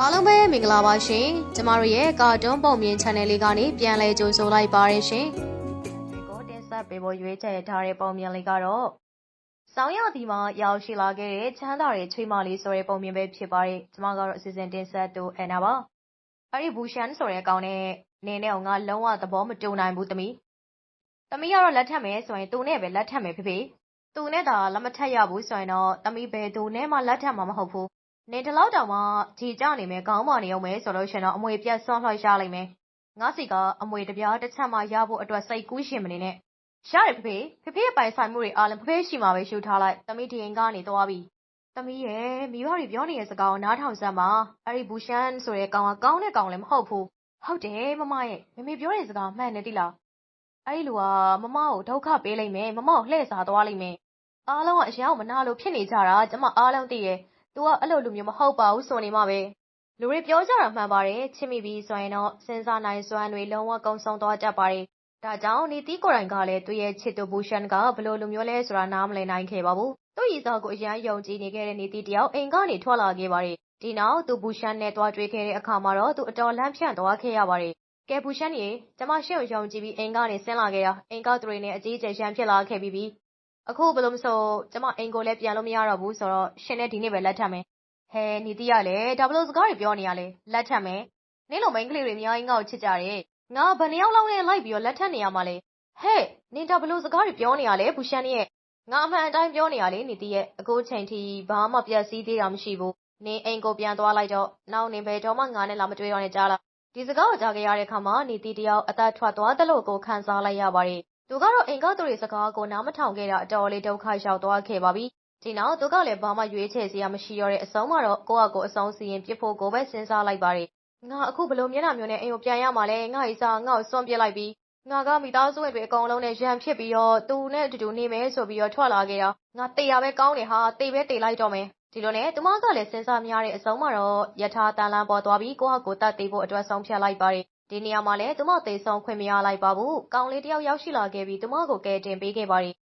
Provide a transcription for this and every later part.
အားလုံးပဲမင်္ဂလာပါရှင်ကျမတို့ရဲ့ကာတွန်းပုံမြင် channel လေးကနေပြန်လည်ကြိုဆိုလိုက်ပါရရှင်ဒီကိုတင်ဆက်ပေးဖို့ရွေးချယ်ထားတဲ့ပုံမြင်လေးကတော့ဆောင်းရသည်မှာရောက်ရှိလာခဲ့တဲ့ချမ်းသာတဲ့ချွေးမလေးဆိုတဲ့ပုံမြင်ပဲဖြစ်ပါတယ်ကျမကတော့အစီအစဉ်တင်ဆက်တူအန်နာပါအဲ့ဒီဘူရှန်ဆိုတဲ့အကောင်နဲ့နင်းနဲ့ငါလုံးဝသဘောမတူနိုင်ဘူးသမီးသမီးကတော့လက်ထပ်မယ်ဆိုရင်သူနဲ့ပဲလက်ထပ်မယ်ဖေဖေသူနဲ့သာလက်မထပ်ရဘူးဆိုရင်တော့သမီးဘယ်သူနဲ့မှလက်ထပ်မှာမဟုတ်ဘူး နေတလောက်တောင်မှကြည်ကြနေမယ် ခေါင်းမာနေအောင်မယ်ဆိုလို့ရှင်တော့ အမွေပြတ်ဆွမ်းလှော်ရလိမ့်မယ် ငါစီက အမွေတပြားတစ်ချက်မှရဖို့အတွက် စိတ်ကူးရှင်မနေနဲ့ ရတယ်ဖေဖေ ဖေဖေရဲ့ပိုင်ဆိုင်မှုတွေအားလုံး ဖေဖေရှိမှာပဲရှုထားလိုက် သမီး ဒီအိမ်ကနေ သွားပြီ သမီးရဲ့မိဘတွေပြောနေတဲ့စကားကို နားထောင်စမ်းပါ အဲ့ဒီ ဘူရှန်ဆိုတဲ့ကောင်က ကောင်းတဲ့ကောင်လည်း မဟုတ်ဘူး ဟုတ်တယ် မမရဲ့မမေပြောတဲ့စကား မှန်တယ်တိလား အဲ့ဒီလူက မမကို ဒုက္ခပေးလိုက်မယ် မမကို လှည့်စားသွားလိုက်မယ် အားလုံးက အရာမနာလို့ဖြစ်နေကြတာ ကျမ အားလုံးသိရဲ့။ तू ကအဲ့လိုလူမျိုး မဟုတ်ပါဘူးဆိုနေမှပဲ။လူတွေပြောကြတာ မှန်ပါတယ်။ချစ်မိပြီဆိုရင်တော့ စဉ်းစားနိုင်စွမ်းတွေ လုံးဝကုန်ဆုံးသွားတတ်ပါတယ်။ဒါကြောင့် နေသီးကိုယ်တိုင်ကလည်း သူ့ရဲ့ချစ်သူ ဘူရှန်က ဘယ်လိုလူမျိုးလဲဆိုတာ နားမလည်နိုင်ခဲ့ပါဘူး။သူ့ရည်စားကို အရမ်းယုံကြည်နေခဲ့တဲ့ နေသီးတယောက် အိမ်ကနေ ထွက်လာခဲ့ပါတယ်။ဒီနောက် သူ ဘူရှန်နဲ့ သွားတွေ့ခဲ့တဲ့အခါမှာတော့ သူ အတော်လန့်ဖြန့်သွားခဲ့ရပါတယ်။ကဲ ဘူရှန်ရေ ကျမ ရှင့်ကို ယုံကြည်ပြီး အိမ်ကနေ ဆင်းလာခဲ့တာ အိမ်ကသူတွေနဲ့ အကြီးအကျယ် ရန်ဖြစ်လာခဲ့ပြီးပြီ။ အခုဘယ်လိုမဆိုကျမအိမ်ကိုလည်းပြန်လို့မရတော့ဘူးဆိုတော့ရှင်နဲ့ဒီနေ့ပဲလက်ထပ်မယ်ဟဲနီတီးကလည်းဒါဘလို့စကားတွေပြောနေရလဲလက်ထပ်မယ်နင်းလိုမိန်းကလေးတွေအများကြီးငါ့ကိုချစ်ကြတယ်ငါဘယ်နှယောက်လောက်နဲ့လိုက်ပြီးတော့လက်ထပ်နေရမှာလဲဟဲ့နင်ဒါဘလို့စကားတွေပြောနေရလဲဘူရှန်ရဲ့ငါအမှန်အတိုင်းပြောနေရလေနီတီးရဲ့အခုချိန်ထိဘာမှပြက်စီးသေးတာမရှိဘူးနင်အိမ်ကိုပြန်သွားလိုက်တော့နောက်နင်ဘယ်တော့မှငါနဲ့လာမတွေ့တော့နဲ့ကြားလားဒီစကားကိုကြားခဲ့ရတဲ့အခါမှာနီတီတယောက်အသက်ထွက်သွားတယ်လို့ကိုခံစားလိုက်ရပါတယ် သူကတော့အိမ်ကသူတွေစကားကိုနားမထောင်ခဲ့တာအတော်လေးဒုက္ခရောက်သွားခဲ့ပါပြီဒီနောက်သူကလည်းဘာမှရွေးချယ်စရာမရှိတော့တဲ့အဆုံးမှာတော့ကိုယ့်အကိုအဆုံးစီရင်ပြစ်ဖို့ကိုပဲစဉ်းစားလိုက်ပါတယ်။ငါအခုဘလို့မျက်နှာမျိုးနဲ့အိမ်ကိုပြန်ရမှာလဲငါ့ဤစားငါ့ကိုစွန့်ပစ်လိုက်ပြီးငါကမိသားစုဝင်တွေအကုန်လုံးနဲ့ရန်ဖြစ်ပြီးတော့သူနဲ့အတူတူနေမယ်ဆိုပြီးတော့ထွက်လာခဲ့တာငါတေရပဲကောင်းတယ်ဟာတေပဲတေလိုက်တော့မယ်ဒီလိုနဲ့သူမကလည်းစဉ်းစားများတဲ့အဆုံးမှာတော့ယထာတန်လန်းပေါ်သွားပြီးကိုယ့်ဟာကိုယ်တတ်သေးဖို့အတွက်ဆုံးဖြတ်လိုက်ပါတယ် ဒီနေရာမှာလည်း သူမ သေဆုံးခွင့်မရလိုက်ပါဘူး။ကောင်လေးတယောက် ရောက်ရှိလာခဲ့ပြီး သူမကို ကယ်တင်ပေးခဲ့ပါတယ်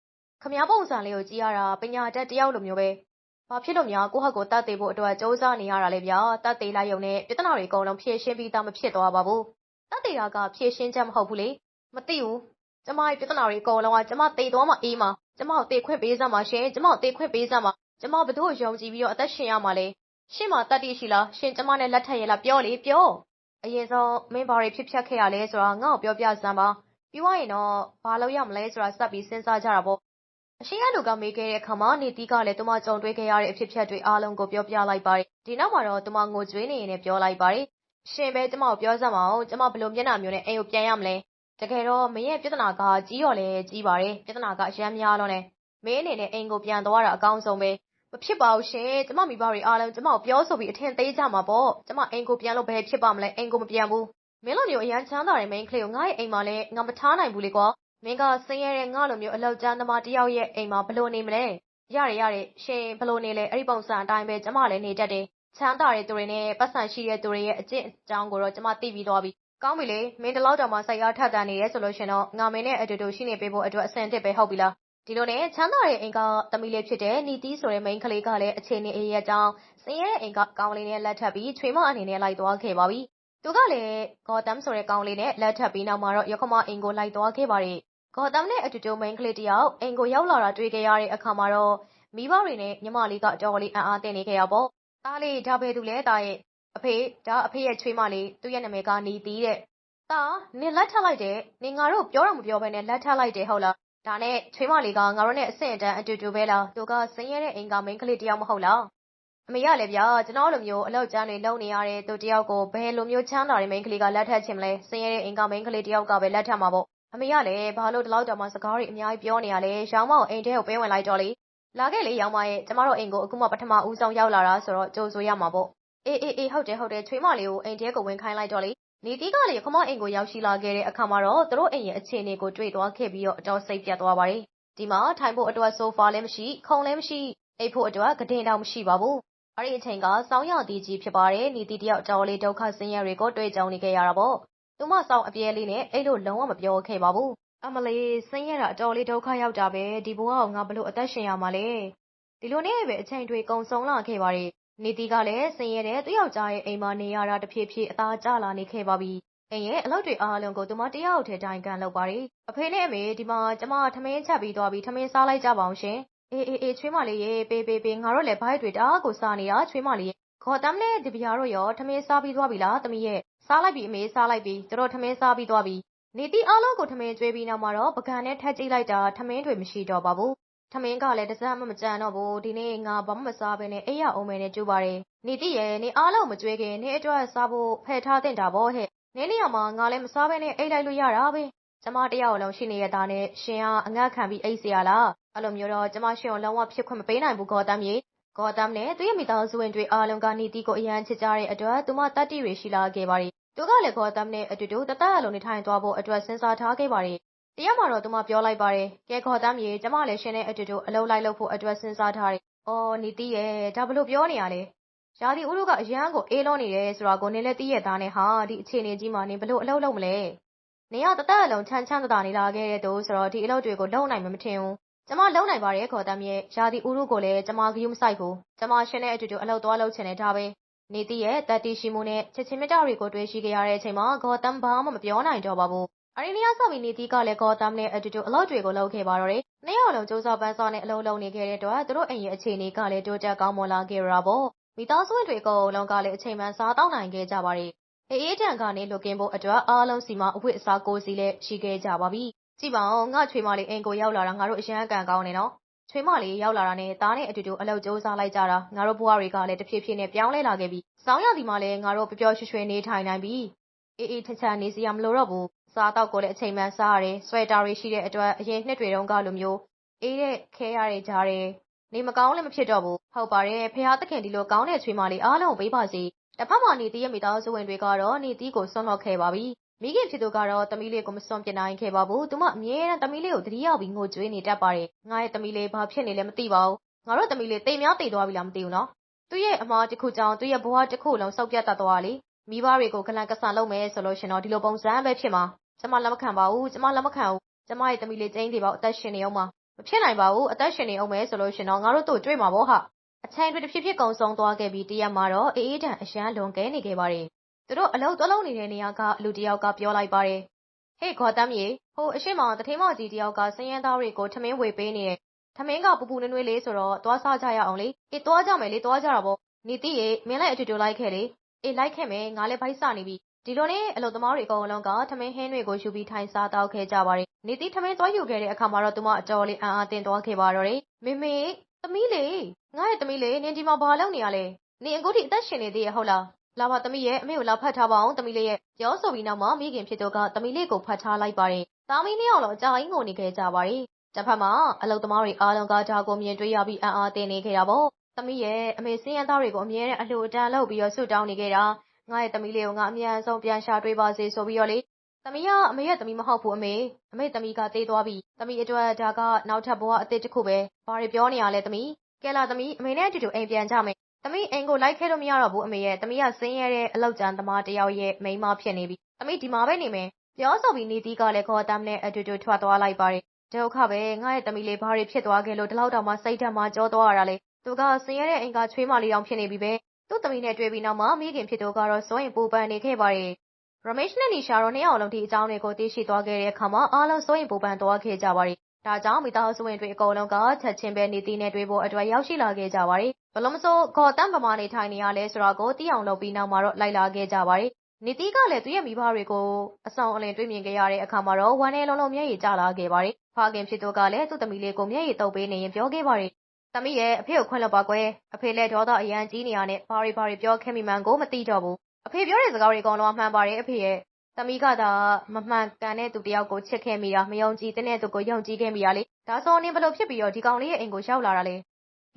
ခမ ्या ပုံစံလေးကို ကြည့်ရတာ ပညာတတ်တယောက်လိုမျိုးပဲ။ဘာဖြစ်လို့များ ကိုယ့်ဟတ်ကိုတတ်သိဖို့အတွက်စူးစမ်းနေရတာလဲဗျာ။တတ်သိလိုက်ရုံနဲ့ ပြဿနာတွေအကုန်လုံး ဖြေရှင်းပြီးသား မဖြစ်သွားပါဘူး။တတ်သိတာက ဖြေရှင်းချက် မဟုတ်ဘူးလေ။မသိဘူး။ကျမရဲ့ ပြဿနာတွေ အကုန်လုံးက ကျမ သေသွားမှအေးမှာ။ကျမကို သေခွင့်ပေးစမ်းပါရှင်။ကျမကို သေခွင့်ပေးစမ်းပါ။ကျမဘသူ့ကို ယုံကြည်ပြီးတော့ အသက်ရှင်ရမှာလဲ။ရှင်မှာတတ်သိရှိလား။ရှင် ကျမနဲ့ လက်ထပ်ရလား ပြောလေ ပြော။ အရင်ဆုံးမင်းဘာတွေဖြစ်ဖြတ်ခဲ့ရလဲဆိုတာငါ့ကိုပြောပြစမ်းပါ။ပြီးွားရင်တော့ဘာလုပ်ရမလဲဆိုတာစပ်ပြီးစဉ်းစားကြတာပေါ့အရှင်ရလူကမေးခဲ့တဲ့အခါမှာနေတီးကလည်းသူမကြုံတွေ့ခဲ့ရတဲ့အဖြစ်အပျက်တွေအားလုံးကိုပြောပြလိုက်ပါတယ်။ဒီနောက်မှာတော့သူမငိုကြွေးနေရင်းနဲ့ပြောလိုက်ပါတယ်။ရှင်ပဲကျမကိုပြောစမ်းပါဦး။ကျမဘယ်လိုမျက်နှာမျိုးနဲ့အိမ်ကိုပြန်ရမလဲ။တကယ်တော့မင်းရဲ့ပြဿနာကကြီးတော့လည်းကြီးပါတယ်။ပြဿနာကအရမ်းများလွန်းတယ်။မင်းအနေနဲ့အိမ်ကိုပြန်သွားတာအကောင်းဆုံးပဲ။ မဖြစ်ပါဘူးရှင်။ကျမမိဘတွေအားလုံးကျမကိုပြောဆိုပြီးအထင်သေးကြမှာပေါ့။ကျမအိမ်ကိုပြန်လို့ဘယ်ဖြစ်ပါမလဲ။အိမ်ကိုမပြန်ဘူး။မင်းလိုမျိုးအရမ်းချမ်းသာတဲ့မိန်းကလေးကိုငါ့ရဲ့အိမ်မှာလည်းငါမထားနိုင်ဘူးလေကွာမင်းကဆင်းရဲတဲ့ငါလိုမျိုးအလောက်ကျန်းသမားတယောက်ရဲ့အိမ်မှာဘလို့နေမလဲရတယ်ရတယ်ရှင်ဘလို့နေလဲအဲ့ဒီပုံစံအတိုင်းပဲကျမလည်းနေတတ်တယ်ချမ်းသာတဲ့သူတွေနဲ့ပတ်စံရှိတဲ့သူတွေရဲ့အကျင့်အကြောင်းကိုတော့ကျမသိပြီးသွားပြီကောင်းပြီလေမင်းတလောက်တောင်မှစိုက်အားထက်တန်နေရဲဆိုလို့ရှင်တော့ငါမင်းနဲ့အတူတူရှိနေပေးဖို့အတွက်အဆင်သင့်ပဲဟုတ်ပြီလား ဒီလိုနဲ့ ချမ်းသာတဲ့ အိမ်ကသမီးလေးဖြစ်တဲ့နီတီဆိုတဲ့ မိန်းကလေးကလည်း အခြေအနေအေးရဲ့အကြောင်းစင်ရဲတဲ့ အိမ်ကကောင်းလေးနဲ့လက်ထပ်ပြီး ချွေမအနေနဲ့ လိုက်သွားခဲ့ပါပြီ သူကလည်းဂေါ်တမ်ဆိုတဲ့ ကောင်းလေးနဲ့လက်ထပ်ပြီး နောက်မှာတော့ရခမအိမ်ကို လိုက်သွားခဲ့ပါတယ်ဂေါ်တမ်နဲ့အတူတူ မိန်းကလေးတယောက် အိမ်ကို ရောက်လာတာ တွေ့ခဲ့ရတဲ့အခါမှာတော့ မိဘတွေနဲ့ ညီမလေးက အတော်လေး အံ့အားသင့်နေခဲ့ရပေါ့။သားလေး ဒါဘယ်သူလဲ သားရဲ့ အဖေ ဒါအဖေရဲ့ ချွေးမလေး သူ့ရဲ့နာမည်ကနီတီးတဲ့။သား နင်လက်ထပ်လိုက်တယ်။နင်ငါတို့ ပြောတော့မပြောဘဲနဲ့လက်ထပ်လိုက်တယ် ဟုတ်လား။ ဒါနဲ့ချွေးမလေးကငါတို့နဲ့အဆင့်အတန်းအတူတူပဲလား။သူကစင်းရဲတဲ့အိမ်ကမိန်းကလေးတယောက်မဟုတ်လား။အမေရလေဗျာကျွန်တော်လိုမျိုးအလောက်ကျန်းတွေလုံနေရတဲ့သူတယောက်ကိုဘယ်လိုမျိုးချမ်းသာတဲ့မိန်းကလေးကလက်ထပ်ချင်မလဲ။စင်းရဲတဲ့အိမ်ကမိန်းကလေးတယောက်ကပဲလက်ထပ်မှာပေါ့အမေကလည်းဘာလို့ဒီလောက်တောင်မှစကားတွေအများကြီးပြောနေရလဲ။ရောင်းမကိုအိမ်ထဲကိုပေးဝင်လိုက်တော့လေ။လာခဲ့လေရောင်းမရဲ့။ကျမတို့အိမ်ကိုအခုမှပထမဦးဆုံးရောက်လာတာဆိုတော့ကြိုဆိုရမှာပေါ့။အေးအေးအေးဟုတ်တယ်ဟုတ်တယ်ချွေးမလေးကိုအိမ်ထဲကိုဝင်ခိုင်းလိုက်တော့လေ။ နေတီးကလေခမအိမ်ကို ရောက်ရှိလာခဲ့တဲ့အခါမှာတော့ သူတို့အိမ်ရဲ့ အခြေအနေကို တွေ့သွားခဲ့ပြီးတော့ အတော်စိတ်ပြတ်သွားပါတယ်။ဒီမှာ ထိုင်ဖို့အတွက် ဆိုဖာလည်းမရှိ၊ခုံလည်းမရှိ၊အိပ်ဖို့အတွက်ကုတင်တောင် မရှိပါဘူး။အဲဒီအချိန်က ဆောင်းရာသီကြီး ဖြစ်ပါတယ်။နေတီးတယောက် အတော်လေး ဒုက္ခဆင်းရဲတွေကို တွေ့ကြုံနေခဲ့ရတာပေါ့။သူမ စောင်းအပြဲလေးနဲ့အဲ့လိုလုံးဝမပြောခဲ့ပါဘူး အမလေး ဆင်းရဲတာ အတော်လေး ဒုက္ခရောက်တာပဲ ဒီဘဝကို ငါဘလို့အသက်ရှင်ရမှာလဲ ဒီလိုနဲ့ပဲ အချိန်တွေ ကုံဆုံးလာခဲ့ပါတယ် နေတီကလည်း ဆင်းရဲတဲ့ သူ့ယောက်ျားရဲ့အိမ်မှာနေရတာ တဖြည်းဖြည်း အသားကျလာနေခဲ့ပါပြီ။အိမ်ရဲ့အလုပ်တွေအားလုံးကို သူမတယောက်တည်း တိုင်ကန်လုပ်ပါတယ်။အဖေနဲ့အမေ ဒီမှာ ကျမ ထမင်းချက်ပြီးသွားပြီးထမင်းစားလိုက်ကြပါအောင်ရှင်။အေး အေး အေး ချွေးမလေးရေ ပေးပေးပေး ငါတို့လည်းဘိုက်တွေ တအားကိုစားနေတာ ချွေးမလေးရေခေါ်တမ်းနဲ့ ဒီပြားတို့ရော ထမင်းစားပြီးသွားပြီလား သမီးရဲ့ စားလိုက်ပြီ အမေ စားလိုက်ပြီတို့ထမင်းစားပြီးသွားပြီ နေတီအားလုံးကို ထမင်းကျွေးပြီးနောက်မှာတော့ပကံနဲ့ထက်ကြည့်လိုက်တာ ထမင်းတွေ မရှိတော့ပါဘူး ထမင်းကလည်းတစ်စက်မှမကြံတော့ဘူးဒီနေ့ငါဘာမှမစားဘဲနဲ့အိရအောင်မဲနဲ့ကြိုးပါတယ်နေတီရဲ့နေအားလုံးမကျွေးခင်နေအတွက်စားဖို့ဖယ်ထားတင်တာပေါ့ဟဲ့နေနေရမှာငါလည်းမစားဘဲနဲ့အိတ်လိုက်လို့ရတာပဲကျမတယောက်လုံးရှိနေရတာနဲ့ရှင်ကအငတ်ခံပြီးအိတ်เสียလားအဲ့လိုမျိုးတော့ကျမရှင်ကိုလုံးဝဖြစ်ခွင့်မပေးနိုင်ဘူးဂေါ်တမ်ကြီးဂေါ်တမ်နဲ့သူ့ရဲ့မိသားစုဝင်တွေအားလုံးကနီတီကိုအရန်ချစ်ကြတဲ့အတွက်သူမတတ္တိတွေရှိလာခဲ့ပါတယ်သူကလည်းဂေါ်တမ်နဲ့အတူတူတသက်အလုံးနေထိုင်သွားဖို့အတွက်စဉ်းစားထားခဲ့ပါတယ် တရက်မှာတော့ သူမပြောလိုက်ပါတယ် ကဲဂေါ်တမ်ရေကျမလည်း ရှင်နဲ့အတူတူ အလုပ်လိုက်လုပ်ဖို့အတွက် စဉ်းစားထားတယ် အော်နီတီရဲ့ ဒါဘလို့ပြောနေရလဲ ရာသီဥတုက အရန်ကို အေးလွန်နေတယ်ဆိုတာကို နင်းလည်း သိရသားနဲ့ဟာ ဒီအခြေအနေကြီးမှာ နင်းဘလို့အလုပ်လုပ်မလဲနေရတသက်အလုံး ချမ်းချမ်းသာသာ နေလာခဲ့တဲ့သူဆိုတော့ ဒီအလုပ်တွေကို လုပ်နိုင်မှာမထင်ဘူး ကျမ လုံနိုင်ပါတယ်ခေါ်တမ်းရဲ့ရာသီဥတုကိုလည်း ကျမ ဂရုမစိုက်ဘူး ကျမ ရှင်နဲ့အတူတူ အလုပ်သွားလုပ်ချင်တဲ့ဒါပဲနေတီရဲ့တက်တီရှိမှုနဲ့ ချစ်ချင်းမြတ်တာတွေကို တွေ့ရှိခဲ့ရတဲ့အချိန်မှာဂေါ်တမ်ဘာမှ မပြောနိုင်တော့ပါဘူး အရင်နေ့ကစပြီးနေတီကလည်းဂေါ်တမ်နဲ့အတူတူအလုပ်တွေကို လုပ်ခဲ့ပါတော့တယ် နှစ်ယောက်လုံးစူးစမ်းပန်းစားနဲ့ အလုပ်လုပ်နေခဲ့တဲ့အတွက် သူတို့အိမ်ရဲ့အခြေအနေကလည်း တိုးတက်ကောင်းမွန်လာခဲ့ရတာပေါ့ မိသားစုဝင်တွေ အကုန်လုံးကလည်း အချိန်မှန် စားတောင်းနိုင်ခဲ့ကြပါတယ်အေးအေးတန်ကနေ လွတ်ကင်းဖို့အတွက် အားလုံးစီမအဝတ်အစား ကိုစီလည်း ရှိခဲ့ကြပါပြီ ကြည့်ပါဦး ငါချွေမလေး အိမ်ကိုရောက်လာတာ ငါတို့ အရန်ကန်ကောင်းနေနော် ချွေမလေး ရောက်လာတာနဲ့ သားနဲ့အတူတူ အလုပ်ကြိုးစားလိုက်ကြတာ ငါတို့ဘဝတွေကလည်း တဖြည်းဖြည်းနဲ့ ပြောင်းလဲလာခဲ့ပြီစောင်းရသည်မှာလည်း ငါတို့ ပျော်ပျော်ရွှင်ရွှင် နေထိုင်နိုင်ပြီ အေးအေးချမ်းချမ်း နေစရာ မလိုတော့ဘူး စားတော့ကိုလည်းအချိန်မှန်စားရတယ်ဆွဲတာတွေရှိတဲ့အတွက်အရင်နှစ်တွေတုန်းကလိုမျိုးအေးတဲ့ခဲရတဲ့ကြားတယ်နေမကောင်းလည်းမဖြစ်တော့ဘူးဟုတ်ပါတယ်ဖះသခင်ဒီလိုကောင်းတဲ့ချွေမလေးအားလုံးပေးပါစေတစ်ဖက်မှာနေတီးရဲ့မိသားစုဝင်တွေကတော့နေတီးကိုဆွန့်လွတ်ခဲ့ပါပြီမိခင်ဖြစ်သူကတော့သမီးလေးကိုမစွန့်ပစ်နိုင်ခဲ့ပါဘူး။သူမအမြဲတမ်းသမီးလေးကိုသတိရပြီးငိုကြွေးနေတတ်ပါတယ်။ငါရဲ့သမီးလေးဘာဖြစ်နေလဲမသိပါဘူး။ငါတို့သမီးလေးတိမ်များတိမ်သွားပြီလားမသိဘူးနော်။သူ့ရဲ့အမားတစ်ခုကြောင့်သူ့ရဲ့ဘဝတစ်ခုလုံးစုပ်ပြတ်တတ်သွားလေ။ မိဘတွေကိုဂလန်ကဆန်လုပ်မယ်ဆိုလို့ရှင်တော့ဒီလိုပုံစံပဲဖြစ်မှာ။ကျမလက်မခံပါဘူး။ကျမလက်မခံဘူး။ကျမရဲ့သမီးလေးကျင်းသေးပါအသက်ရှင်နေအောင်မှာ။မဖြစ်နိုင်ပါဘူး။အသက်ရှင်နေအောင်မယ်ဆိုလို့ရှင်တော့ငါတို့တို့တွေ့မှာပေါ့ဟာ။အချိန်တွေတစ်ဖြည်းဖြည်းကုံဆုံးသွားခဲ့ပြီးတရက်မှာတော့အေးအေးတန်အရန်လွန်ကဲနေခဲ့ပါတယ်။သူတို့အလုပ်သွားလုပ်နေတဲ့နေရာကလူတယောက်ကပြောလိုက်ပါတယ်ဟေ့ဂေါ်တမ်ရေဟိုအရှိမတထင်းမကြီးတယောက်ကစင်းရဲသားတွေကိုထမင်းဝေပေးနေတယ်ထမင်းကပူပူနွေ့နွေ့လေးဆိုတော့သွားစားကြရအောင်လေအေးသွားကြမယ်လေသွားကြတာပေါ့နေတိရေမင်းလည်းအတူတူလိုက်ခဲ့လေ အေးလိုက်ခဲ့မယ်ငါလည်းဘိုက်စနေပြီဒီလိုနဲ့အလုပ်သမားတွေအကုန်လုံးကထမင်းဟင်းတွေကိုယူပြီးထိုင်စားတောက်ခဲ့ကြပါတယ်နေတိထမင်းသွားယူခဲ့တဲ့အခါမှာတော့သူမအတော်လေးအံ့အားသင့်သွားခဲ့ပါတော့တယ်မေမေသမီးလေးငါရဲ့သမီးလေးနင်ဒီမှာဘာလုပ်နေရလဲနင်အခုထိအသက်ရှင်နေသေးရဲ့ဟုတ်လားလာပါသမီးရဲ့အမေကိုလာဖတ်ထားပါအောင်သမီးလေးရဲ့ပြောဆိုပြီးနောက်မှာမိခင်ဖြစ်သူကသမီးလေးကိုဖတ်ထားလိုက်ပါတယ်သားမီးနှစ်ယောက်လုံးအကြိုင်းကိုနေခဲ့ကြပါတယ်တစ်ဖက်မှာအလုသမားတွေအားလုံးကဒါကိုမြင်တွေ့ရပြီးအံ့အားသင့်နေခဲ့တာပေါ့ သမီးရဲ့အမေစင်းရသားတွေကိုအမြဲတမ်းအလှူအတန်းလုပ်ပြီးတော့ဆုတောင်းနေခဲ့တာငါရဲ့သမီးလေးကိုငါအမြန်ဆုံးပြန်ရှာတွေ့ပါစေဆိုပြီးတော့လေသမီးကအမေရဲ့သမီးမဟုတ်ဘူးအမေအမေသမီးကတေးသွားပြီသမီးအတွက်ဒါကနောက်ထပ်ဘဝအသစ်တစ်ခုပဲဘာတွေပြောနေရလဲသမီးကဲလာသမီးအမေနဲ့အတူတူအိမ်ပြန်ကြမယ်သမီးအိမ်ကိုလိုက်ခဲ့လို့မရတော့ဘူးအမေရဲ့သမီးကဆင်းရဲတဲ့အလောက်ကျန်သမားတယောက်ရဲ့မိန်းမဖြစ်နေပြီသမီးဒီမှာပဲနေမယ်ပြောဆိုပြီးနေတီးကလည်းခေါ်တမ်းနဲ့အတူတူထွက်သွားလိုက်ပါတယ်ဒုက္ခပဲငါရဲ့သမီးလေးဘာတွေဖြစ်သွားခဲ့လို့ဒီလောက်တောင်မှစိတ်ဓာတ်မှကြောသွားရတာလေ သူကဆင်းရဲတဲ့အိမ်ကချွေးမလေးတောင်ဖြစ်နေပြီပဲသူ့သမီးနဲ့တွေ့ပြီးနောက်မှာမိခင်ဖြစ်သူကတော့စိုးရင်ပူပန်နေခဲ့ပါတယ်ရမေရှ်နဲ့နီရှာတော့နှစ်ယောက်လုံးဒီအကြောင်းတွေကိုသိရှိသွားခဲ့တဲ့အခါမှာအားလုံးစိုးရင်ပူပန်သွားခဲ့ကြပါတယ်ဒါကြောင့်မိသားစုဝင်တွေအကုန်လုံးကချက်ချင်းပဲနေတီးနဲ့တွေ့ဖို့အတွက်ရောက်ရှိလာခဲ့ကြပါတယ်ဘလို့မဆိုဂေါ်တန်ပမာနေထိုင်နေရလဲဆိုတာကိုသိအောင်လုပ်ပြီးနောက်မှာတော့လိုက်လာခဲ့ကြပါတယ်နေတီးကလည်းသူ့ရဲ့မိဘတွေကိုအဆောင်အလင်တွေ့မြင်ခဲ့ရတဲ့အခါမှာတော့ဝမ်းနဲ့လုံးလုံးမျက်ရည်ကျလာခဲ့ပါတယ်။ဖခင်ဖြစ်သူကလည်းသူ့သမီးလေးကိုမျက်ရည်တုပ်ပေးနေရင်ပြောခဲ့ပါတယ်။ သမီးရဲ့အဖေကိုခွင့်လွှတ်ပါကွယ်။အဖေလည်းဒေါသအရန်ကြီးနေရနဲ့ဘာတွေဘာတွေပြောခဲ့မိမှန်းကိုမသိတော့ဘူး။အဖေပြောတဲ့စကားတွေအကုန်လုံးအမှန်ပါတယ်အဖေရဲ့။သမီးကသာမမှန်ကန်တဲ့သူတယောက်ကိုချစ်ခဲ့မိတာမယုံကြည်တဲ့သူကိုယုံကြည်ခဲ့မိတာလေ။ဒါဆိုနင်ဘလို့ဖြစ်ပြီးတော့ဒီကောင်လေးရဲ့အိမ်ကိုရောက်လာတာလေ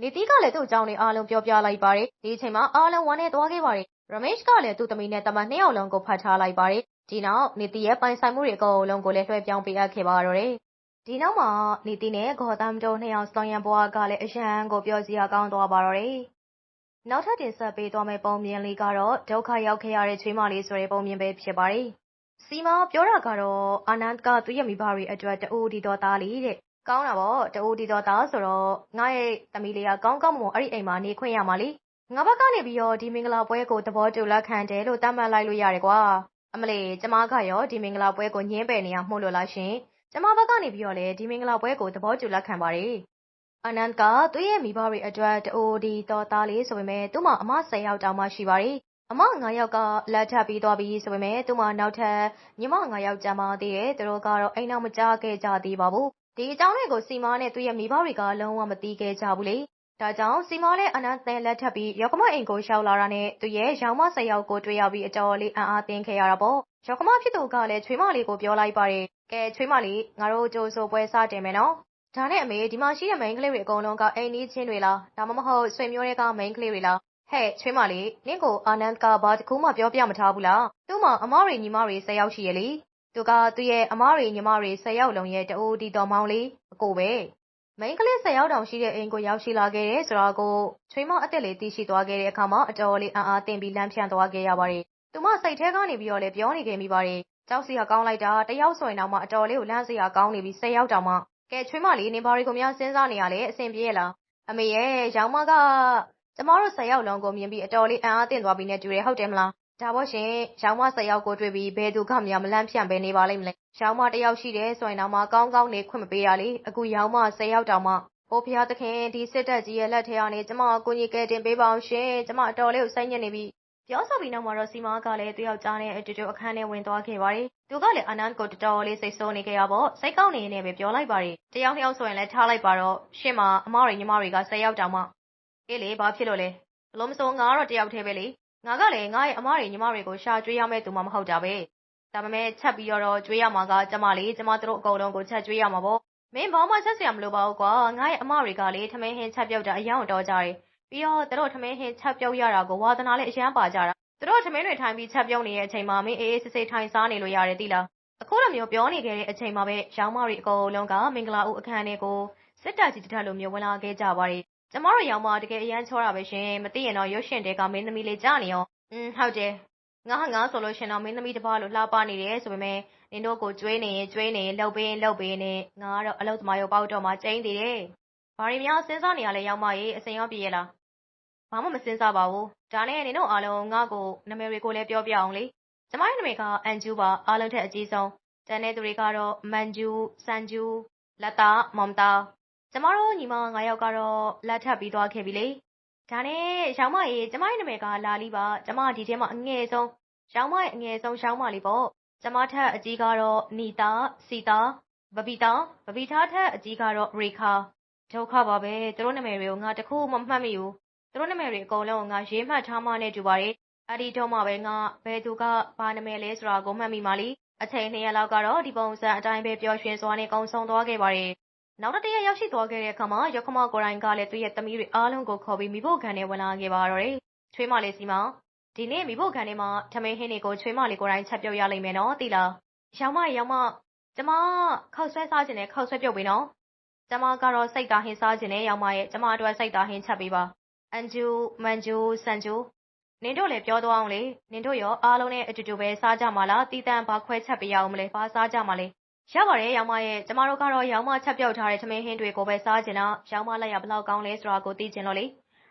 နေတီးကလည်းသူ့အကြောင်းတွေအားလုံးပြောပြလိုက်ပါတယ်။ဒီအချိန်မှာအားလုံးဝမ်းနဲ့သွားခဲ့ပါတယ်။ရမေ့ရှ်ကလည်းသူ့သမီးနဲ့တမန်နှစ်ယောက်လုံးကိုဖတ်ထားလိုက်ပါတယ်။ဒီနောက်နေတီးရဲ့ပိုင်ဆိုင်မှုတွေအကုန်လုံးကိုလည်းလွှဲပြောင်းပေးအပ်ခဲ့ပါတော့တယ်။ ဒီနောက်မှာ နေတီးနဲ့ ဂေါ်တမ်တို့နှစ်ယောက်ဆောင်ရံဘွားကလည်း အရန်ကိုပြောစရာကောင်းသွားပါတော့တယ်။နောက်ထပ်တင်ဆက်ပေးသွားမယ့် ပုံမြင်လေးကတော့ ဒုက္ခရောက်ခဲ့ရတဲ့ ချွေးမလေးဆိုတဲ့ ပုံမြင်ပဲ ဖြစ်ပါတယ်။စီမာပြောတာကတော့ အာနန္ဒ်က သူ့ရဲ့မိဘတွေအတွက်တူဒီတော်သားလေးတဲ့ ကောင်းတာပေါ့တူဒီတော်သားဆိုတော့ ငါရဲ့သမီးလေးက ကောင်းကောင်းမွန်အဲ့ဒီအိမ်မှာ နေခွင့်ရမှာလေ ငါဘက်ကနေပြီးတော့ ဒီမင်္ဂလာပွဲကို သဘောတူလက်ခံတယ်လို့ သတ်မှတ်လိုက်လို့ရတယ်ကွာ အမလေး ကျမကရော ဒီမင်္ဂလာပွဲကိုညင်းပယ်နေရမှုလို့လားရှင် ကျမဘက်ကနေပြီးတော့လေဒီမင်္ဂလာပွဲကိုသဘောတူလက်ခံပါတယ်အနန္တကသူ့ရဲ့မိဘတွေအတွက်တိုးဒီတော်သားလေးဆိုပေမဲ့သူ့မှာအမ10ယောက်တောင်မှရှိပါတယ်အမ9ယောက်ကလက်ထပ်ပြီးသွားပြီဆိုပေမဲ့သူ့မှာနောက်ထပ်ညီမ9ယောက်ကျန်ပါသေးတယ်သူတို့ကတော့အိမ်နောက်မကြခဲ့ကြသေးပါဘူးဒီအကြောင်းတွေကိုစီမားနဲ့သူ့ရဲ့မိဘတွေကလုံးဝမသိခဲ့ကြဘူးလေဒါကြောင့်စီမားနဲ့အနန္တနဲ့လက်ထပ်ပြီးရောက်ကမအိမ်ကိုရှောက်လာတာနဲ့သူရဲ့ရောင်မဆက်ယောက်ကိုတွေ့ရပြီးအတော်လေးအံ့အားသင့်ခဲ့ရတာပေါ့ ရောက်ကမဖြစ်သူကလည်းချွေးမလေးကိုပြောလိုက်ပါတယ်ကဲချွေးမလေးငါတို့ကြိုးဆိုပွဲစတင်မယ်နော်ဒါနဲ့အမေဒီမှာရှိတဲ့မိန်းကလေးတွေအကုန်လုံးကအိမ်နီးချင်းတွေလားဒါမှမဟုတ်ဆွေမျိုးတွေကမိန်းကလေးတွေလားဟဲ့ချွေးမလေးနင့်ကိုအာနန္ဒကဘာတခုမှပြောပြမထားဘူးလားသူ့မှာအမတွေညီမတွေ၁၀ယောက်ရှိရလေသူကသူ့ရဲ့အမတွေညီမတွေ၁၀ယောက်လုံးရဲ့တူတီတော်မောင်းလေးအကိုပဲမိန်းကလေး၁၀ယောက်တောင်ရှိတဲ့အိမ်ကိုရောက်ရှိလာခဲ့တဲ့ဆိုတာကိုချွေးမအစ်စ်လေးသိရှိသွားခဲ့တဲ့အခါမှာအတော်လေးအံ့အားသင့်ပြီးလမ်းဖြန့်သွားခဲ့ရပါတယ် သူမစိတ်ထဲကနေပြီးတော့လည်းပြောနေခဲ့မိပါတယ်ကြောက်စရာကောင်းလိုက်တာတယောက်ဆိုရင်တော့မှအတော်လေးကိုလန့်စရာကောင်းနေပြီး၁၀ယောက်တောင်မှကဲချွေးမလေးနေဘာတွေကိုများစဉ်းစားနေရလဲအဆင်ပြေရလားအမေရဲ့ရောင်မကကျမတို့၁၀ယောက်လုံးကိုမြင်ပြီးအတော်လေးအံ့အားသင့်သွားပြီးနဲ့တူတယ်ဟုတ်တယ်မလားဒါပေါ့ရှင်ရောင်မ၁၀ယောက်ကိုတွေ့ပြီးဘယ်သူကမှမလန့်ဖြန့်ပဲနေပါလိမ့်မလဲရောင်မတယောက်ရှိတယ်ဆိုရင်တော့မှကောင်းကောင်းနေခွင့်မပေးရလေအခုရောင်မ၁၀ယောက်တောင်မှအိုဖျားသခင်ဒီစစ်တပ်ကြီးရဲ့လက်ထဲကနေကျမအကူကြီးကဲတင်ပေးပါအောင်ရှင်ကျမအတော်လေးကိုစိုက်ညစ်နေပြီ ပြောဆိုပြီးနောက်မှာတော့စီမားကလည်း သူ့ယောက်ျားနဲ့အတူတူ အခန်းထဲဝင်သွားခဲ့ပါတယ်။သူကလည်းအနန္တကို တော်တော်လေး စိတ်ဆိုးနေခဲ့ရပေါ့။စိတ်ကောက်နေနေပဲ ပြောလိုက်ပါတယ်။တယောက်နှစ်ယောက်ဆိုရင်လည်း ထားလိုက်ပါတော့။ရှင့်မှာ အမတွေ ညီမတွေက ၁၀ ယောက်တောင်မှ အေးလေ ဘာဖြစ်လို့လဲ။ဘလို့မဆို ငါကတော့တယောက်တည်းပဲလေ။ငါကလည်း ငါရဲ့အမတွေ ညီမတွေကို ရှာကျွေးရမယ့်သူမှ မဟုတ်တာပဲ။ဒါပေမဲ့ ချက်ပြီးတော့ကျွေးရမှာက ကျမလေးကျမတို့အကုန်လုံးကို ချက်ကျွေးရမှာပေါ့။မင်း ဘာမှ ချက်စရာမလိုပါဘူးကွာ။ငါရဲ့အမတွေကလေ ထမင်းဟင်းချက်ပြုတ်တာအယောင်တော်ကြတယ်။ ပြီးတော့တို့ထမင်းဟင်းချက်ပြုတ်ရတာကိုဝါသနာလေးအရန်ပါကြတာသူတို့ထမင်းတွေထိုင်ပြီးချက်ပြုံးနေတဲ့အချိန်မှာမင်းအေးအေးဆေးဆေးထိုင်စားနေလို့ရတယ်သိလားအခုလိုမျိုးပြောနေခဲ့တဲ့အချိန်မှာပဲရောင်းမတွေအကုန်လုံးကမင်္ဂလာဦးအခန်းထဲကိုစစ်တပ်ကြီးတထလိုမျိုးဝင်လာခဲ့ကြပါတယ်ကျမတို့ရောင်မတကယ်အရန်ချောတာပဲရှင်မသိရင်တော့ရွှတ်ရှင်တဲကမင်းသမီးလေးကြားနေရောอืมဟုတ်တယ်ငါဟာငါဆိုလို့ရှင်တော့မင်းသမီးတစ်ပါးလို့လှပနေတယ်ဆိုပေမဲ့နင်တို့ကိုကျွေးနေရင်ကျွေးနေရင်လှုပ်ပေးရင်လှုပ်ပေးနေငါကတော့အလုတ်သမားရောပေါက်တော့မှကျင်းသေးတယ် ဘာရီများစဉ်းစားနေရလဲရောင်မရေအစင်ရောပြည့်ရလားဘာမှမစဉ်းစားပါဘူးဒါနဲ့နင်တို့အားလုံးငါ့ကိုနာမည်တွေကိုလည်းပြောပြအောင်လေကျမရဲ့နာမည်ကအန်ဂျူပါအားလုံးထက်အကြီးဆုံးတန်တဲ့သူတွေကတော့မန်ဂျူစန်ဂျူလက်တာမောင်တာကျမတို့ညီမ၅ယောက်ကတော့လက်ထပ်ပြီးသွားခဲ့ပြီလေဒါနဲ့ရောင်းမရေကျမရဲ့နာမည်ကလာလီပါကျမဒီထဲမှာအငယ်ဆုံးရောင်းမရဲ့အငယ်ဆုံးရောင်းမလေးပေါ့ကျမထက်အကြီးကတော့နီတာစီတာဘဘီတာဘဘီတာထက်အကြီးကတော့ရေခါ ဒုက္ခပါပဲသူတို့နာမည်တွေကိုငါတခုမှမမှတ်မိဘူးသူတို့နာမည်တွေအကုန်လုံးကိုငါရေးမှတ်ထားမှနဲ့တူပါတယ်။အဲ့ဒီတော့မှပဲငါဘယ်သူကဘာနာမည်လဲဆိုတာကိုမှတ်မိမှလီ။အချိန်နှစ်ရက်လောက်ကတော့ဒီပုံစံအတိုင်းပဲပျော်ရွှင်စွာနဲ့ကုံဆုံးသွားခဲ့ပါတယ်။နောက်တစ်ရက်ရောက်ရှိသွားခဲ့တဲ့အခါမှာရခမကိုရိုင်းကလည်းသူ့ရဲ့သမီးတွေအားလုံးကိုခေါ်ပြီးမိဖို့ခံနဲ့ဝင်လာခဲ့ပါတော့တယ်။ချွေးမလေးစီမဒီနေ့မိဖို့ခံထဲမှာထမင်းဟင်းတွေကိုချွေးမလေးကိုရိုင်းချက်ပြုတ်ရလိမ့်မယ်နော်သိလား။ရောင်မရောင်မကျမခောက်ဆွဲစားခြင်းနဲ့ခောက်ဆွဲပြုတ်ပေးနော်။ ကျမကတော့စိတ်သားဟင်းစားခြင်းနဲ့ရောင်မရဲ့ကျမအတွက်စိတ်သားဟင်းချက်ပေးပါ။အန်ဂျူမန်ဂျူဆန်ဂျူနင်တို့လည်းပြောသွားအောင်လေနင်တို့ရောအားလုံးနဲ့အတူတူပဲစားကြမှာလားတီးတန့်ဘာခွဲချက်ပေးရအောင်မလဲဘာစားကြမှာလဲရပါတယ်ရောင်မရဲ့ကျမတို့ကတော့ရောင်မချက်ပြုတ်ထားတဲ့ထမင်းဟင်းတွေကိုပဲစားကြင်တော့ရောင်မလက်ရဘလောက်ကောင်းလဲဆိုတာကိုသိချင်လို့လေ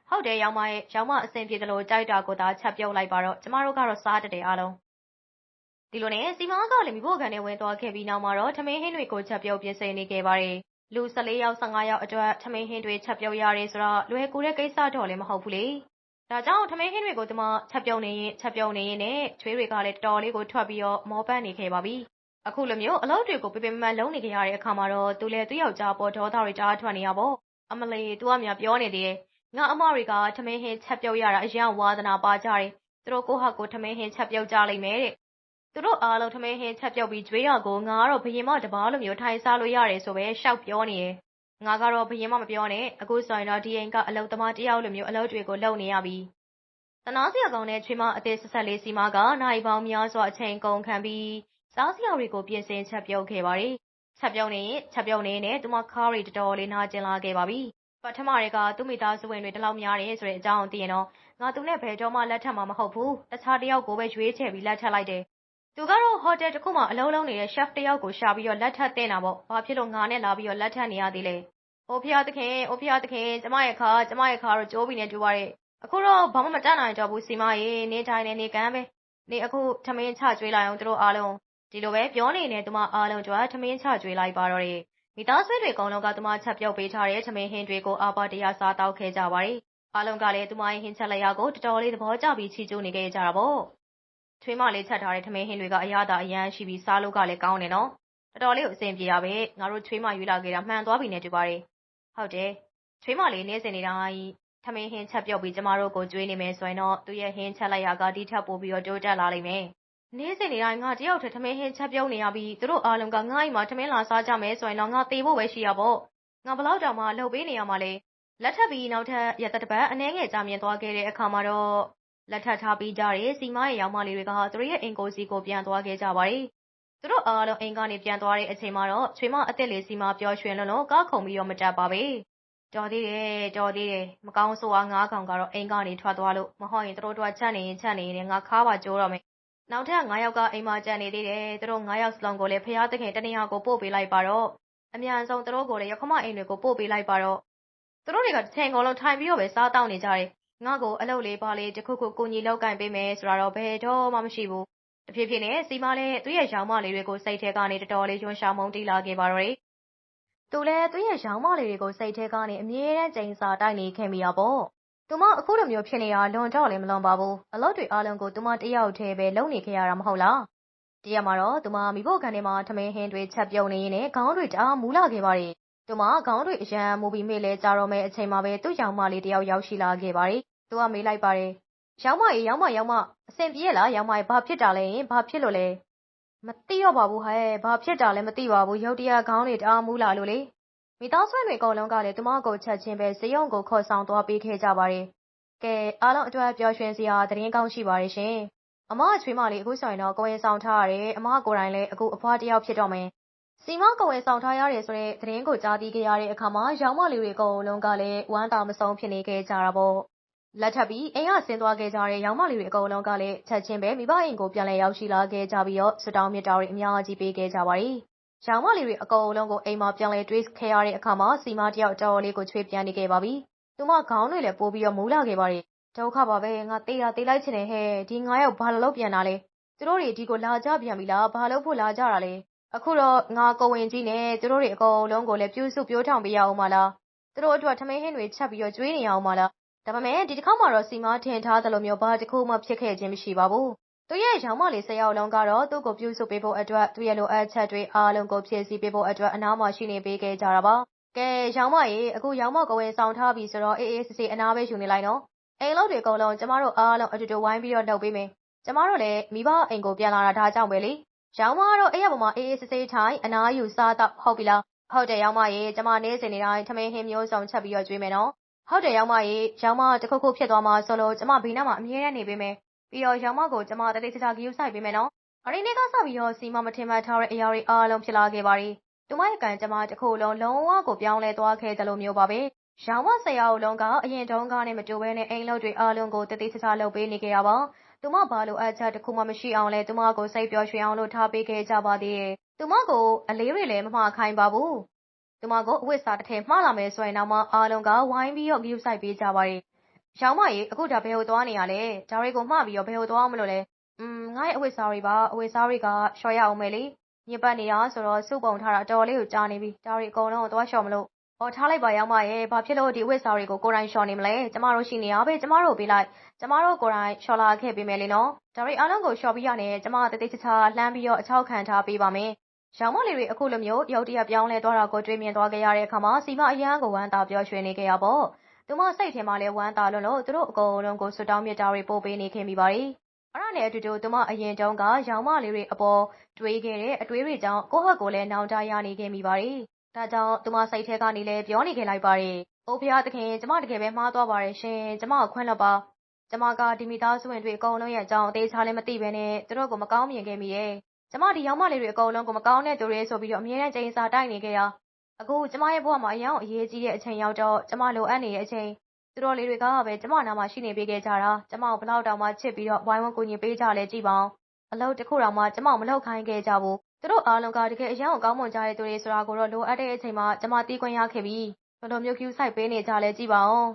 ဟုတ်တယ်ရောင်မရဲ့ရောင်မအဆင်ပြေတယ်လို့ကြိုက်တာကိုသာချက်ပြုတ်လိုက်ပါတော့ကျမတို့ကတော့စားတတ်တယ်အားလုံးဒီလိုနဲ့စီမားကလည်းမိဖို့ခံနဲ့ဝင်သွားခဲ့ပြီးနောက်မှာတော့ထမင်းဟင်းတွေကိုချက်ပြုတ်ပြင်ဆင်နေခဲ့ပါတယ် လူ14ယောက်15ယောက်အတွက် ထမင်းဟင်းတွေ ချက်ပြုတ်ရတယ်ဆိုတော့လွယ်ကူတဲ့ကိစ္စတော့လည်း မဟုတ်ဘူးလေ ဒါကြောင့် ထမင်းဟင်းတွေကိုဒီမှာချက်ပြုတ်နေရင်ချက်ပြုတ်နေရင်နဲ့ ချွေးတွေကလည်း တော်တော်လေးကို ထွက်ပြီးတော့ မောပန်းနေခဲ့ပါပြီ အခုလိုမျိုး အလုပ်တွေကိုပြပြမမလုံးနေကြရတဲ့အခါမှာတော့ သူလည်း သူ့ယောက်ျားပေါ် ဒေါသတွေကြားထွက်နေရပေါ့ အမလီသူကမြပြောနေသေးတယ် ငါအမတွေက ထမင်းဟင်းချက်ပြုတ်ရတာ အရင်ဝါသနာပါကြတယ် သူတို့ ကိုဟာကိုထမင်းဟင်းချက်ပြုတ်ကြလိမ့်မယ်တဲ့ သူတို့အားလုံး ထမင်းဟင်းချက်ပြုတ်ပြီး ကြွေးရကို ငါကတော့ဘရင်မတပားလိုမျိုး ထိုင်စားလို့ရတယ်ဆိုပဲရှောက်ပြောနေရယ် ငါကတော့ဘရင်မ မပြောနဲ့ အခုဆိုရင်တော့ ဒီအိမ်က အလုပ်သမားတယောက်လိုမျိုး အလုပ်တွေကို လုပ်နေရပြီတနာစရာကောင်းတဲ့ ချွေးမအသေးဆက်ဆက်လေးစီမကနိုင်ပေါင်းများစွာ အချိန်ကုန်ခံပြီး စားစရာတွေကို ပြင်ဆင်ချက်ပြုတ်ခဲ့ပါတယ် ချက်ပြုတ်နေချက်ပြုတ်နေနဲ့ သူမ ခါးရီတော်တော်လေး နာကျင်လာခဲ့ပါပြီ ပထမတွေကသူ့မိသားစုဝင်တွေတလောက်များတယ်ဆိုတဲ့အကြောင်းသိရင်တော့ ငါ သူနဲ့ ဘယ်တော့မှ လက်ထပ်မှာ မဟုတ်ဘူး တခြားတယောက်ကိုပဲ ရွေးချယ်ပြီး လက်ထပ်လိုက်တယ် သူကတော့ ဟိုတယ်တစ်ခုမှာ အလုံးလုံးနေတဲ့ chef တယောက်ကို ရှာပြီးတော့ လက်ထပ်တင်တာပေါ့။ဘာဖြစ်လို့ ငါနဲ့လာပြီးတော့ လက်ထပ်နေရသေးလဲ။အိုဖျားသခင် အိုဖျားသခင် ကျမရဲ့ခါကျမရဲ့ခါတော့ကျိုးပြီးနေတူပါရဲ့အခုတော့ ဘာမှ မတတ်နိုင်တော့ဘူးစီမရေ နေတိုင်းနဲ့နေကန်းပဲ နေ အခု ထမင်းချကျွေးလိုက်အောင်တို့အားလုံး ဒီလိုပဲ ပြောနေနေသူမအားလုံးကြွားထမင်းချကျွေးလိုက်ပါတော့တယ် မိသားစုတွေ အကုန်လုံးက သူမချက်ပြုတ်ပေးထားတဲ့ ထမင်းဟင်းတွေကို အာပါတရားစားတောက်ခဲ့ကြပါတယ် အားလုံးကလည်း သူမရဲ့ ဟင်းချက်လက်ရာကို တော်တော်လေး သဘောကျပြီး ချီးကျူးနေခဲ့ကြတာပေါ့ ထွေးမလေးချက်ထားတဲ့ထမင်းဟင်းတွေကအရသာအရန်ရှိပြီးစားလို့ကလည်းကောင်းတယ်နော်တော်တော်လေးကိုအဆင်ပြေရပဲငါတို့ချွေးမရွေးလာခဲ့တာမှန်သွားပြီနဲ့တူပါတယ်ဟုတ်တယ်ချွေးမလေးနေစင်နေတိုင်းထမင်းဟင်းချက်ပြုတ်ပြီးကျမတို့ကိုကြွေးနေမယ်ဆိုရင်တော့သူ့ရဲ့ဟင်းချက်လိုက်ရာကဒီထက်ပိုပြီးတော့တိုးတက်လာလိမ့်မယ်နေစင်နေတိုင်းငါတယောက်တည်းထမင်းဟင်းချက်ပြုတ်နေရပြီးသူတို့အားလုံးကငါ့အိမ်မှာထမင်းလာစားကြမယ်ဆိုရင်တော့ငါသေဖို့ပဲရှိရပေါ့ငါဘလောက်တောင်မှလှုပ်ပေးနေရမှာလဲလက်ထပ်ပြီးနောက်ထပ်ရသက်တပတ်အနှဲငယ်ကြာမြင့်သွားခဲ့တဲ့အခါမှာတော့ လက်ထပ်ထားပြီးကြတဲ့စီမရဲ့ရောင်မလေးတွေကသူတို့ရဲ့အင်ကိုစီကိုပြန်သွားခဲ့ကြပါတယ်သူတို့အားလုံးအိမ်ကနေပြန်သွားတဲ့အချိန်မှာတော့ချွေမအစ်စ်လေးစီမပျော်ရွှင်လွန်းလွန်းကားခုံပြီးတော့မတက်ပါပဲတော်သေးတယ်တော်သေးတယ်မကောင်းဆိုအားငါးကောင်ကတော့အိမ်ကနေထွက်သွားလို့မဟုတ်ရင်တို့တို့ချက်နေရင်ချက်နေရင်ငါခါပါကြိုးတော့မယ်နောက်ထပ်9ယောက်ကအိမ်မှာကြံနေသေးတယ်သူတို့9ယောက်စလုံးကိုလည်းဖះသခင်တနေရာကိုပို့ပေးလိုက်ပါတော့အမြန်ဆုံးသူတို့ကိုလည်းရခမအိမ်တွေကိုပို့ပေးလိုက်ပါတော့သူတို့တွေကတစ်ချိန်ကုန်လုံးထိုင်ပြီးတော့ပဲစားတောက်နေကြတယ် ငါ့ကိုအလုပ်လေးပါလေးတစ်ခုခုကိုညီလောက်ကင်ပေးမယ်ဆိုတာတော့ဘယ်တော့မှမရှိဘူးတဖြည်းဖြည်းနဲ့စီမလည်းသူ့ရဲ့ရောင်မလေးတွေကိုစိတ်ထဲကနေတော်တော်လေးရွှန်းရှာမုန်းတီးလာခဲ့ပါတော့တယ်သူလည်းသူ့ရဲ့ရောင်မလေးတွေကိုစိတ်ထဲကနေအမြဲတမ်းကြိမ်စာတိုက်နေခဲ့မိတာပေါ့သူမအခုလိုမျိုးဖြစ်နေတာလွန်တော့လည်းမလွန်ပါဘူးအလုပ်တွေအားလုံးကိုသူမတယောက်တည်းပဲလုပ်နေခဲ့ရတာမဟုတ်လားတရက်မှာတော့သူမမိဖို့ကန်ထဲမှာထမင်းဟင်းတွေချက်ပြုံနေရင်းနဲ့ခေါင်းတွေတအားမူးလာခဲ့ပါတယ်သူမခေါင်းတွေအရန်မူပြီးမေ့လဲကြတော့မဲ့အချိန်မှာပဲသူ့ရောင်မလေးတယောက်ရောက်ရှိလာခဲ့ပါတယ် သူကမေးလိုက်ပါတယ်ရောင်မကြီးရောင်မရောင်မအဆင်ပြေလားရောင်မကြီးဘာဖြစ်တာလဲဘာဖြစ်လို့လဲမသိတော့ပါဘူးဟဲ့ဘာဖြစ်တာလဲမသိပါဘူးရုတ်တရက်ခေါင်းတွေတအားမူးလာလို့လေမိသားစုတွေအကုန်လုံးကလည်းသူမကိုချက်ချင်းပဲဇေယုံကိုခေါ်ဆောင်သွားပေးခဲ့ကြပါတယ်ကဲအားလုံးအတွက်ပျော်ရွှင်စရာသတင်းကောင်းရှိပါတယ်ရှင်အမအချွေးမလေးအခုဆိုရင်တော့ကိုရင်ဆောင်ထားရတယ်အမကိုယ်တိုင်လည်းအခုအဖွားတယောက်ဖြစ်တော့မယ်စီမကိုဝင်ဆောင်ထားရတယ်ဆိုတဲ့သတင်းကိုကြားသိခဲ့ရတဲ့အခါမှာရောင်မလေးတွေအကုန်လုံးကလည်းဝမ်းသာမဆုံးဖြစ်နေခဲ့ကြတာပေါ့ လက်ထပ်ပြီးအိမ်ကဆင်းသွားခဲ့ကြတဲ့ရောင်မလေးတွေအကုန်လုံးကလည်းချက်ချင်းပဲမိဘအိမ်ကိုပြန်လည်ရောက်ရှိလာခဲ့ကြပြီးတော့ဆွတောင်းမြတ်တာတွေအများကြီးပေးခဲ့ကြပါတယ်။ရောင်မလေးတွေအကုန်လုံးကိုအိမ်မှာပြန်လည်တွေးခဲ့ရတဲ့အခါမှာစီမတယောက်တော်လေးကိုချွေးပြန်နေခဲ့ပါပြီ။သူမခေါင်းတွေလည်းပိုးပြီးတော့မူးလာခဲ့ပါတယ်။ဒုက္ခပါပဲငါတေးတာတေးလိုက်ချင်တယ်ဟဲ့ဒီငါးယောက်ဘာလို့ပြန်လာလဲ။သူတို့တွေဒီကိုလာကြပြန်ပြီလားဘာလို့ဖို့လာကြတာလဲ။အခုတော့ငါကိုဝင်ကြီးနဲ့သူတို့တွေအကုန်လုံးကိုလည်းပြူးစုပြိုးထောင်ပေးရအောင်မလား။သူတို့အတွက်ထမင်းဟင်းတွေချက်ပြီးတော့ကျွေးနေအောင်မလား ဒါပေမဲ့ဒီတစ်ခေါက်မှာတော့စီမာထင်ထားသလိုမျိုးဘာတစ်ခုမှဖြစ်ခဲ့ခြင်းမရှိပါဘူး။သူရဲ့ရောင်မလေးဆယ်ယောက်လုံးကတော့သူ့ကိုပြုစုပေးဖို့အတွက်သူရဲ့လိုအပ်ချက်တွေအားလုံးကိုဖြည့်ဆည်းပေးဖို့အတွက်အနားမှာရှိနေပေးခဲ့ကြတာပါ။ကဲရောင်မရေအခုရောင်မကိုဝင်ဆောင်ထားပြီဆိုတော့အေးအေးဆေးဆေးအနားပဲယူနေလိုက်နော်။အိမ်လုံးတွေအကုန်လုံးကျမတို့အားလုံးအတူတူဝိုင်းပြီးတော့လုပ်ပေးမယ်။ကျမတို့လည်းမိဘအိမ်ကိုပြန်လာတာဒါကြောင့်ပဲလေ။ရောင်မကတော့အဲ့ရပေါ်မှာအေးအေးဆေးဆေးထိုင်အနားယူစားတော့ဟုတ်ပြီလား။ဟုတ်တယ်ရောင်မရေကျမနေစင်နေတိုင်းထမင်းဟင်းမျိုးစုံချက်ပြီးတော့ကျွေးမယ်နော်။ ဟုတ်တယ်ရောင်မရေရောင်မတခုခုဖြစ်သွားမှာဆိုလို့ကျမဘေးနားမှာအမြဲတမ်းနေပေးမယ်ပြီးတော့ရောင်မကိုကျမတတိချာဂီယူဆိုင်ပေးမယ်နော်အရင်းလေးကစပြီးတော့စီမမထင်မှတ်ထားတဲ့အရာတွေအားလုံးဖြစ်လာခဲ့ပါရီသူမရဲ့ကံကျမတခုလုံးလုံးဝကိုပြောင်းလဲသွားခဲ့တယ်လို့မျိုးပါပဲရောင်မဆရာအလုံးကအရင်တုန်းကနဲ့မတူဘဲနဲ့အိမ်လုံးတွေအားလုံးကိုတတိချာလုပ်ပေးနေကြရပါသူမဘာလို့အချက်တခုမှမရှိအောင်လဲသူမကိုစိတ်ပျော်ရွှင်အောင်လို့ထားပေးခဲ့ကြပါသေးတယ်သူမကိုအလေးတွေလည်းမမှားခိုင်းပါဘူး သူမကိုအဝတ်စားတစ်ထည်မှားလာမယ်ဆိုရင်တော့မှအားလုံးကဝိုင်းပြီးတော့ဂရုစိုက်ပေးကြပါရဲ့။ရောင်မရေအခုဒါဘယ်ကိုသွားနေရလဲ။ဒါတွေကိုမှားပြီးတော့ဘယ်ကိုသွားမလို့လဲ။อืมငါ့ရဲ့အဝတ်စားတွေပါအဝတ်စားတွေကလျှော်ရအောင်မယ်လေ။ညစ်ပတ်နေတာဆိုတော့စုပုံထားတာတော်လေးကိုကြားနေပြီ။ဒါတွေအကုန်လုံးကိုသွားလျှော်မလို့။အော်ထားလိုက်ပါရောင်မရေဘာဖြစ်လို့ဒီအဝတ်စားတွေကိုကိုယ်တိုင်လျှော်နေမလဲ။ကျမတို့ရှိနေရပဲကျမတို့ပေးလိုက်။ကျမတို့ကိုယ်တိုင်လျှော်လာခဲ့ပေးမယ်လေနော်။ဒါတွေအားလုံးကိုလျှော်ပြီးရနေကျမတတိချာလှမ်းပြီးတော့အချောက်ခံထားပေးပါမယ် ရောင်မလေးတွေ အခုလိုမျိုး ရုတ်တရက် ပြောင်းလဲသွားတာကို တွေ့မြင်သွားခဲ့ရတဲ့အခါမှာစီမ အရန်ကို ဝမ်းသာပျော်ရွှင်နေခဲ့ရပေါ့။သူမစိတ်ထဲမှာလည်း ဝမ်းသာလွန်းလို့ သူတို့အကုန်လုံးကိုဆွတောင်းမြတ်တာတွေ ပို့ပေးနေခင်ပြီပါရီ။အဲ့ဒါနဲ့အတူတူ သူမ အရင်တုန်းက ရောင်မလေးတွေအပေါ် တွေးခဲ့တဲ့ အတွေးတွေကြောင့် ကိုယ့်ဟက်ကိုလည်း နောင်တရနေခဲ့မိပါရီ။ဒါကြောင့် သူမစိတ်ထဲကနေလည်း ပြောနေခဲ့လိုက်ပါရီ။အိုဖျားသခင် ကျမ တကယ်ပဲ မှားသွားပါတယ်ရှင်။ကျမကို ခွင့်လွှတ်ပါ။ကျမက ဒီမိသားစုဝင်တွေ အကုန်လုံးရဲ့ အကြောင်း အသေးချာလည်း မသိဘဲနဲ့ သူတို့ကို မကောင်းမြင်ခဲ့မိရဲ့။ ကျမဒီရောင်မလေးတွေအကုန်လုံးကိုမကောင်းတဲ့သူတွေဆိုပြီးတော့အမြဲတမ်းကြိမ်စာတိုက်နေခဲ့ရအခုကျမရဲ့ဘဝမှာအရင်အရေးကြီးတဲ့အချိန်ရောက်တော့ကျမလိုအပ်နေတဲ့အချိန်သူတို့လေးတွေကပဲကျမနာမှာရှိနေပေးခဲ့ကြတာကျမကိုဘလောက်တောင်မှချစ်ပြီးတော့ဝိုင်းဝန်းကူညီပေးကြလဲကြည့်ပါဦးအလုပ်တစ်ခုတောင်မှကျမမလုပ်ခိုင်းခဲ့ကြဘူးသူတို့အားလုံးကတကယ်အရင်အကောင်းမွန်ကြတဲ့သူတွေဆိုတာကိုတော့လိုအပ်တဲ့အချိန်မှာကျမတီးခွင့်ရခဲ့ပြီးဘယ်လိုမျိုး queue site ပေးနေကြလဲကြည့်ပါဦး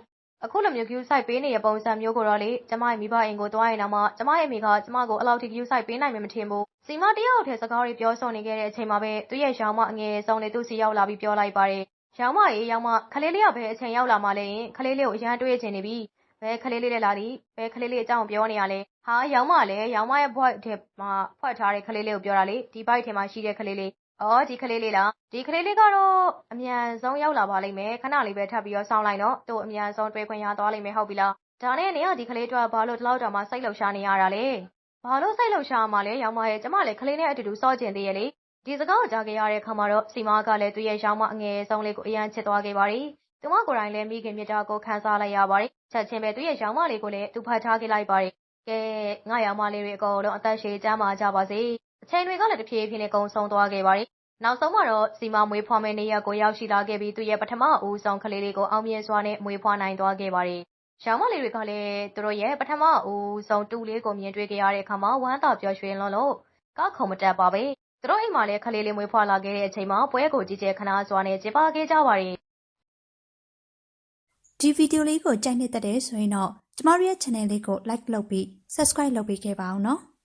အခုလိုမျိုး view site ပေးနေတဲ့ ပုံစံမျိုးကိုတော့လေ ကျမရဲ့ မိဘအိမ်ကိုသွားရင်တော့မှ ကျမရဲ့မိကကျမကိုအလောက်ထိ view site ပေးနိုင်မယ် မထင်ဘူးစီမ တယောက်ထဲစကားတွေ ပြောဆိုနေခဲ့တဲ့အချိန်မှာပဲ သူ့ရဲ့ရောင်မအငယ်ဆုံးလေးသူ့စီရောက်လာပြီး ပြောလိုက်ပါတယ်ရောင်မရေရောင်မခလေးလေးက ဘယ်အချိန်ရောက်လာမှလဲရင်ခလေးလေးကို အရန်တွေးချင်နေပြီ ဘယ်ခလေးလေးလဲ လာဒီဘယ်ခလေးလေးအကြောင်းပြောနေရလဲ ဟာရောင်မလည်းရောင်မရဲ့ voice ထဲမှာ ဖွက်ထားတဲ့ခလေးလေးကို ပြောတာလေ ဒီ bike ထဲမှာရှိတဲ့ခလေးလေး အော်ဒီခလေးလေးလားဒီခလေးလေးကတော့အမြန်ဆုံးရောက်လာပါလိမ့်မယ်ခဏလေးပဲထပ်ပြီးတော့စောင်းလိုက်တော့သူ့အမြန်ဆုံးတွေ့ခွင့်ရသွားလိမ့်မယ်ဟုတ်ပြီလားဒါနဲ့နေကဒီခလေးတော့ဘာလို့ဒီလောက်တောင်မှစိတ်လှုပ်ရှားနေရတာလဲဘာလို့စိတ်လှုပ်ရှားမှလဲရောင်မရဲ့ကျမလည်းခလေးနဲ့အတူတူစော့ကျင်သေးရဲ့လေဒီစကားကိုကြားခဲ့ရတဲ့အခါမှာတော့စီမားကလည်းသူ့ရဲ့ရောင်မအငယ်ဆုံးလေးကိုအရန်ချစ်သွားခဲ့ပါတယ်သူမကိုယ်တိုင်လည်းမိခင်မြတ်တာကိုခံစားလိုက်ရပါတယ်ချက်ချင်းပဲသူ့ရဲ့ရောင်မလေးကိုလည်းသူဖတ်ထားခဲ့လိုက်ပါတယ်ကဲငါရောင်မလေးတွေအကုန်လုံးအသက်ရှည်ကြမှာကြပါစေ အချိန်တွေကလည်း တဖြည်းဖြည်းနဲ့ ကုံဆုံးသွားခဲ့ပါတယ် နောက်ဆုံးမှာတော့စီမမွေးဖွားမယ့်နေ့ရက်ကို ရောက်ရှိလာခဲ့ပြီး သူရဲ့ပထမဦးဆုံး ကလေးလေးကို အောင်မြင်စွာနဲ့ မွေးဖွားနိုင်သွားခဲ့ပါတယ်။ရောင်မလေးတွေကလည်း သူတို့ရဲ့ ပထမဦးဆုံး တူလေးကို မြင်တွေ့ခဲ့ရတဲ့အခါမှာ ဝမ်းသာပျော်ရွှင်လွန်းလို့ ကခုံမတက်ပါပဲ။သူတို့အိမ်မှာလည်း ကလေးလေး မွေးဖွားလာခဲ့တဲ့အချိန်မှာ ပွဲကို ကြီးကျယ်ခနာစွာနဲ့ ကျင်းပခဲ့ကြပါတယ်။ဒီဗီဒီယိုလေးကို ကြိုက်နေတဲ့တဲ့ဆိုရင်တော့ ကျမတို့ရဲ့ channel လေးကို like လုပ်ပြီး subscribe လုပ်ပေးခဲ့ပါအောင်နော်။